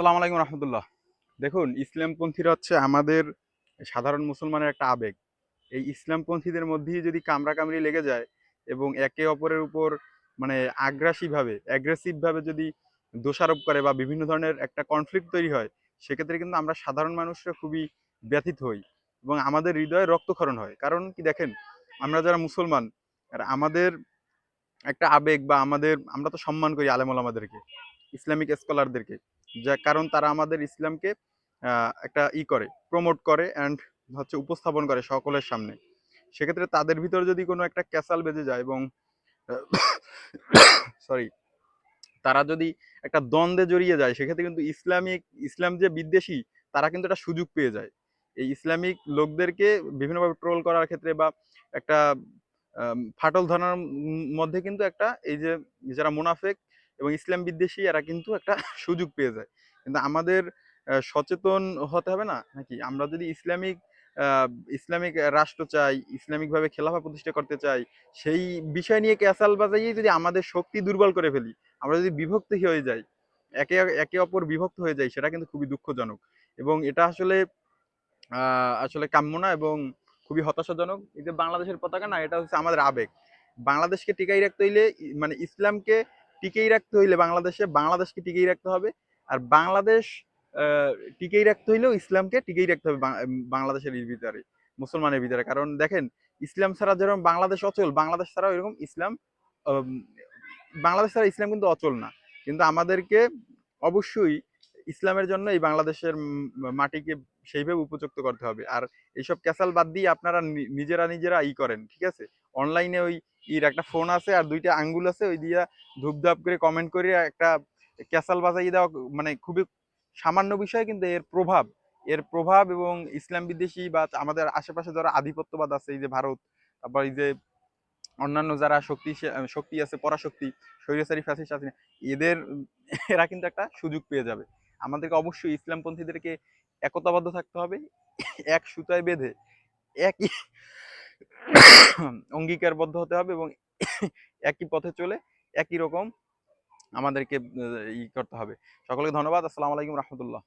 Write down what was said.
আসসালামু আলাইকুম রহমতুল্লাহ। দেখুন, ইসলামপন্থীরা হচ্ছে আমাদের সাধারণ মুসলমানের একটা আবেগ। এই ইসলামপন্থীদের মধ্যেই যদি কামড়াকামড়ি লেগে যায় এবং একে অপরের উপর মানে আগ্রাসীভাবে অ্যাগ্রেসিভভাবে যদি দোষারোপ করে বা বিভিন্ন ধরনের একটা কনফ্লিক্ট তৈরি হয়, সেক্ষেত্রে কিন্তু আমরা সাধারণ মানুষরা খুবই ব্যথিত হই এবং আমাদের হৃদয়ে রক্তক্ষরণ হয়। কারণ কি দেখেন, আমরা যারা মুসলমান, আর আমাদের একটা আবেগ বা আমাদের, আমরা তো সম্মান করি আলেমুল আমাদেরকে ইসলামিক স্কলারদেরকে যা কারণ তারা আমাদের ইসলামকে একটা ই করে প্রমোট করে অ্যান্ড হচ্ছে উপস্থাপন করে সকলের সামনে। সেক্ষেত্রে তাদের ভিতর যদি কোনো একটা ক্যাসাল বেজে যায় এবং সরি তারা যদি একটা দ্বন্দ্বে জড়িয়ে যায়, সেক্ষেত্রে কিন্তু ইসলামিক, ইসলাম যে বিদ্বেষী, তারা কিন্তু একটা সুযোগ পেয়ে যায়। এই ইসলামিক লোকদেরকে বিভিন্নভাবে ট্রোল করার ক্ষেত্রে বা একটা ফাটল ধরার মধ্যে কিন্তু একটা এই যে, যারা মুনাফেক এবং ইসলাম বিদ্বেষী এরা কিন্তু একটা সুযোগ পেয়ে যায়। কিন্তু আমাদের সচেতন হতে হবে না? নাকি আমরা যদি ইসলামিক ইসলামিক রাষ্ট্র চাই, ইসলামিকভাবে খেলাফা প্রতিষ্ঠা করতে চাই, সেই বিষয় নিয়ে ক্যাসাল বাজাইয়ে যদি আমাদের শক্তি দুর্বল করে ফেলি, আমরা যদি বিভক্ত হয়ে যাই, একে একে অপর বিভক্ত হয়ে যাই, সেটা কিন্তু খুবই দুঃখজনক। এবং এটা আসলে আসলে কাম্য না এবং খুবই হতাশাজনক। এই যে বাংলাদেশের পতাকা না, এটা হচ্ছে আমাদের আবেগ। বাংলাদেশকে টিকাই রাখতে হইলে মানে ইসলামকে টিকেই রাখতে হইলে বাংলাদেশে, বাংলাদেশকে টিকেই রাখতে হবে। আর বাংলাদেশ টিকেই রাখতে হইলেও ইসলামকে টিকেই রাখতে হবে বাংলাদেশের ভিতরে, মুসলমানের ভিতরে। কারণ দেখেন, ইসলাম ছাড়া যেরকম বাংলাদেশ অচল, বাংলাদেশ ছাড়াও এরকম ইসলাম বাংলাদেশ ছাড়া ইসলাম কিন্তু অচল না। কিন্তু আমাদেরকে অবশ্যই ইসলামের জন্য এই বাংলাদেশের মাটিকে সেইভাবে উপযুক্ত করতে হবে। আর এইসব ক্যাসাল বাদ দিয়ে আপনারা নিজেরা নিজেরা ই করেন, ঠিক আছে? অনলাইনে ওই ইর একটা ফোন আছে আর দুইটা আঙ্গুল আছে, ওই দিয়া ধূপধাপ করে কমেন্ট করে একটা ক্যাসাল বাজাই দেওয়া মানে খুবই সামান্য বিষয় কিন্তু এর প্রভাব। এর প্রভাব এবং ইসলাম বিদ্বেষী বা আমাদের আশেপাশে যারা আধিপত্যবাদ আছে, এই যে ভারত, তারপর এই যে অন্যান্য যারা শক্তি শক্তি আছে, পরাশক্তি, স্বৈরাচারী, ফ্যাসিস্ট আছে, এদের, এরা কিন্তু একটা সুযোগ পেয়ে যাবে। আমাদেরকে অবশ্যই ইসলামপন্থীদেরকে একতাবদ্ধ থাকতে হবে, এক সুতায় বেঁধে, একই অঙ্গীকারবদ্ধ হতে হবে এবং একই পথে চলে একই রকম আমাদেরকে ই করতে হবে। সকলকে ধন্যবাদ। আসসালামু আলাইকুম রহমতুল্লাহ।